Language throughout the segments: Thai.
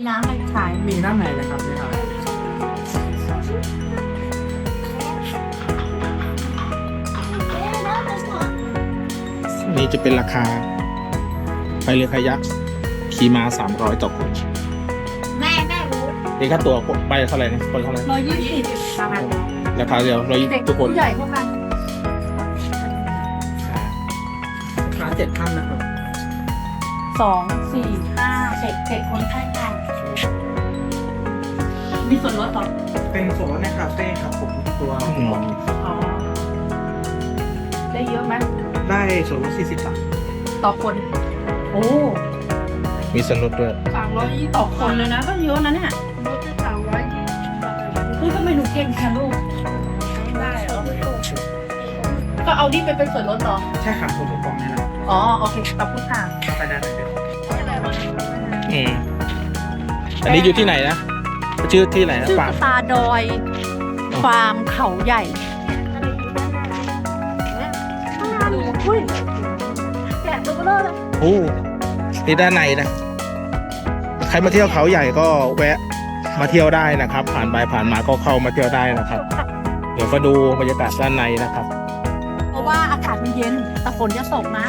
มีน้ำอะไรขายมีน้ำไหนนะครับเนี่ยครับนี่จะเป็นราคา ไปเรือคายักขี่ม้าสามร้อยต่อคนแม่แม่รู้นี่ค่าตัวไปเท่าไหร่นะคนเท่าไหร่ร้อยยี่สิบประมาณนั้นราคาเดียวร้อยเด็กทุกคนผู้ใหญ่พวกนั้นขาเจ็ดท่านนะครับสองสี่ห้า เจ็ดเจ็ดคนใช่ค่ะมีส่วนลดต่อเป็นโซนในคาเฟ่ครับผมตัวอืมอ๋อได้เยอะไหมได้ส่วนลด40บาทต่อคน โอ้มีสนุดด้วยสามร้อยยี่ต่อคนเลยนะก็เยอะนะเนี่ยลดสามร้อยยี่เฮ้ยทำไมหนูเก่งแค่ลูกได้เหรอก็เอานี่ไปเป็นส่วนลดต่อใช่ค่ะตัวถูกกล่องนี่นะอ๋อ โอเคขอบคุณค่ะเข้าไปได้เลย อืมอันนี้อยู่ที่ไหนนะชื่อที่ไหนนะชื่อปากตาดอยฟาร์มเขาใหญ่อุ้ยแกะตัวเบลอเลยโอ้นี่ด้านในนะ ใครมาเที่ยวเขาใหญ่ก็แวะมาเที่ยวได้นะครับ ผ่านไปผ่านมาก็เข้ามาเที่ยวได้นะครับ เดี๋ยวก็ดูบรรยากาศด้านในนะครับ เพราะว่าอากาศมันเย็นแต่ฝนจะตกนะ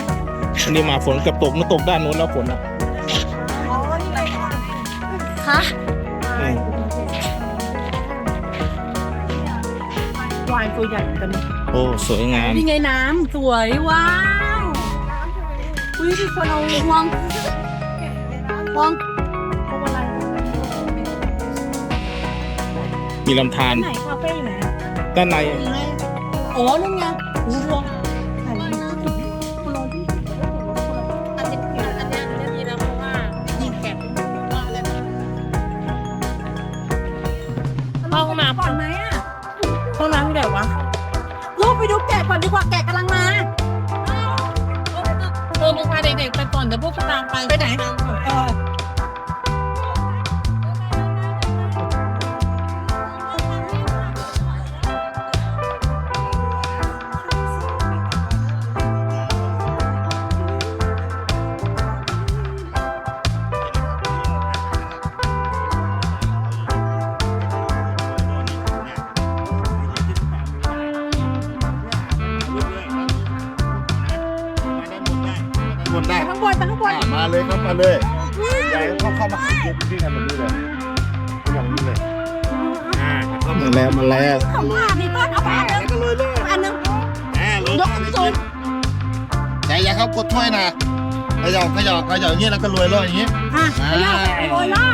อันนี้มาฝนเกับตกมาตกด้านนู้นแล้วฝนอะ วายตัวใหญ่เหมือนกันโอ้ สวยงาม นี่ไงน้ำสวยว้าวอุ้ยมีคนเอาวางวางเอาอะไรมีลำธารไหนคาเฟ่อยู่ไหนด้านใน อ๋อนั่นไงหูรวง ห้องน้ำก่อนไหมอะห้องน้ำที่ไหนวะลูกไปดูแกะก่อนดีกว่าแกะกำลังมา เออมึงพาเด็กๆไปก่อนเดี๋ยวพวกกูตามไปไปไหน เออ บนได้ข้างบนไปข้างบน อะมาเลยครับมาเลยยายเข้าเข้ามาหาเก็บที่ทำแบบนี้เลยอย่างนี้เลยอ่าเข้ามามาแล้วมาแล้วข้างบนนี่ต้นเอาไปอ่าอันหนึงแล้วก็เลยเลยอันหนึงอ่าเลยยกสูงใจอย่าเข้ากดถ้วยนะเขย่าเขย่าเขย่าอย่างนี้แล้วก็รวยเลยอย่างนี้ อะขยับโอยล่อ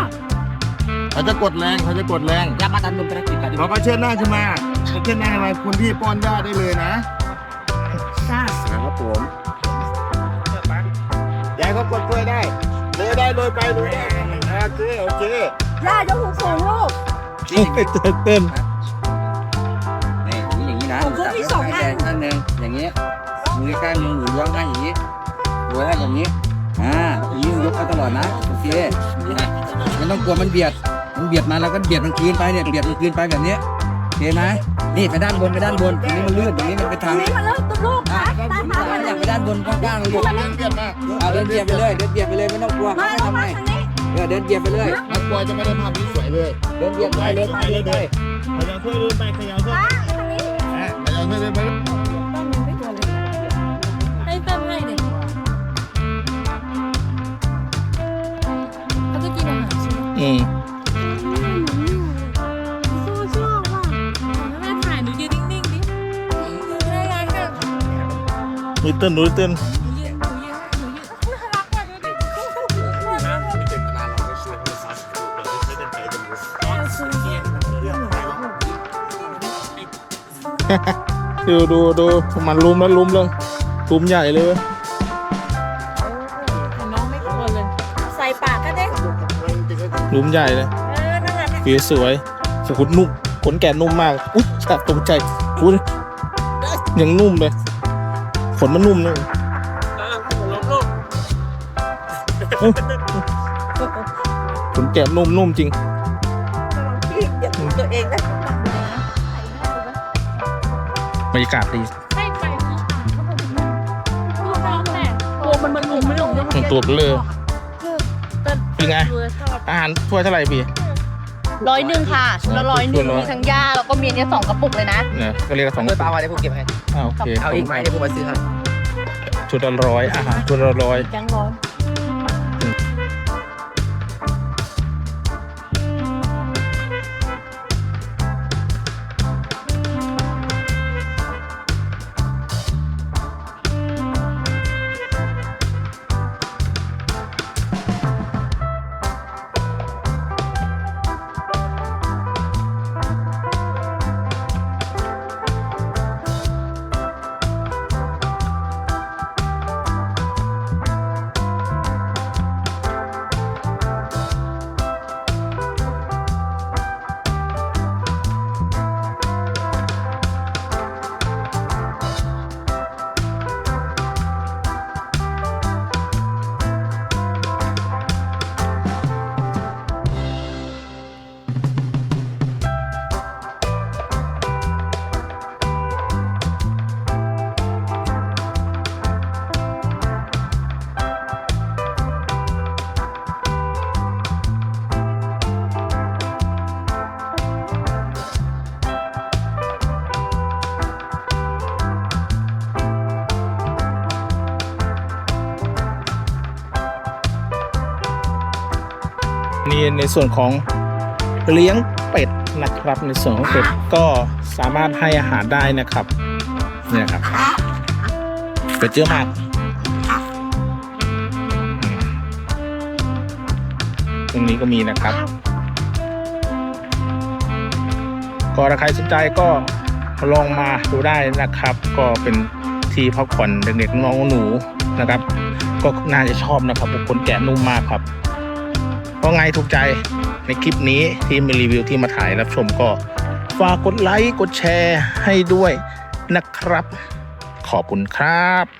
เขาจะกดแรงเขาจะกดแรงยามาดันลมไปกินกันดีกเขาว่าก็เชิดหน้าขึ้นมาเชิดหน้าขึ้นมาคุณพี่ป้อนได้ได้เลยนะจ้าครับผม ยายเขากดถ้วยได้เลยได้เลยไปเลยได้โอเคโอเคย่ายกหูสูงลูกเต้นเต้นนี่อย่างนี้นะผมก็มีสองอันแขนข้างหนึ่งอย่างนี้มือข้างหนึ่งหรือย้อนข้างอย่างนี้หัวให้อย่างนี้อ่าอย่างนี้ยกเอาตลอดนะโอเคนะไม่ต้องกลัวมันเบียด มันเบียดมาแล้วก็เบียดมันคืนไปเนี่ยเบียดมันคืนไปแบบนี้ โอเคไหมนี่ไปด้านบนไปด้านบนตรงนี้มันลื่นตรงนี้มันไปตรทางงนี้มาเริ่มตุ้มลูกอ่าตาตาตาถ้ามาอยากไปด้านบนกว้างๆเลยลูกเดินเบียดมาเอาเดินเบียดไปเลยเดินเบียดไปเลยไม่ต้องกลัวมาไม่เอาทำมาไงทางนี้เออเดินเบียดไปเลยนักบอยจะไม่ได้ภาพนี้สวยเลยเดินเบียดไปเดินไปเดินไปขยับถ้วยลืมไปขยับถ้วยอะทางนี้อะขยับถ้วยลืมไปให้เติมให้เลยเขาจะกินอาหารใช่ไหมอืม นุ้ยเต้นนุ้ยเต้นหนูยืนหนูยืนหนูยืนน่ารักกว่าดูดิดูดูดูมันลุมแล้วลุมเลยลุมใหญ่เลยเว้ยน้องไม่กลัวเลย ใส่ปากก็ได้ลุมใหญ่เลยเออนั่นแหละผิวสวยสกุลนุ่มขนแกะนุ่มมาก อุ๊ยจับตรงใจอุ๊ยยังนุ่มเลย ขนมันนุ่มเลยขนแกะนุ่มนุ่มจริงอย่าถูตัวเองนะบรรยากาศดีให้ไปที่อ่างเขาบอกว่าลูกน้องแหละตัวมันมันลุมไม่ลงมันตัวเบลอแต่เป็นไงอาหารถ้วยเท่าไหร่พี่ ร้อยหนึ่งค่ะชุดละร้อยหนึ่งชุดละร้อยมีทั้งย่าแล้วก็มีอันเนี้ยสองกระปุกเลยนะเนี่ยก็เรียกว่าสองเพื่อปลาวันนี้ผมเก็บให้ อ่าโอเคเอาอีกไหมเดี๋ยวผมมาซื้อให้ชุดละร้อยอาหารชุดละร้อยยังร้อน นี่ในส่วนของเลี้ยงเป็ดนะครับ ในส่วนของเป็ดก็สามารถให้อาหารได้นะครับเนี่ยครับเป็ดเยอะมากตรงนี้ก็มีนะครับ ก็ถ้าใครสนใจก็ลองมาดูได้นะครับ ก็เป็นที่พักผ่อนเด็กๆน้องหนูนะครับ ก็น่าจะชอบนะครับบุคคลแกะนุ่มมากครับ เพราะไงถูกใจในคลิปนี้ที่มีรีวิวที่มาถ่ายรับชมก็ฝากกดไลค์กดแชร์ให้ด้วยนะครับ ขอบคุณครับ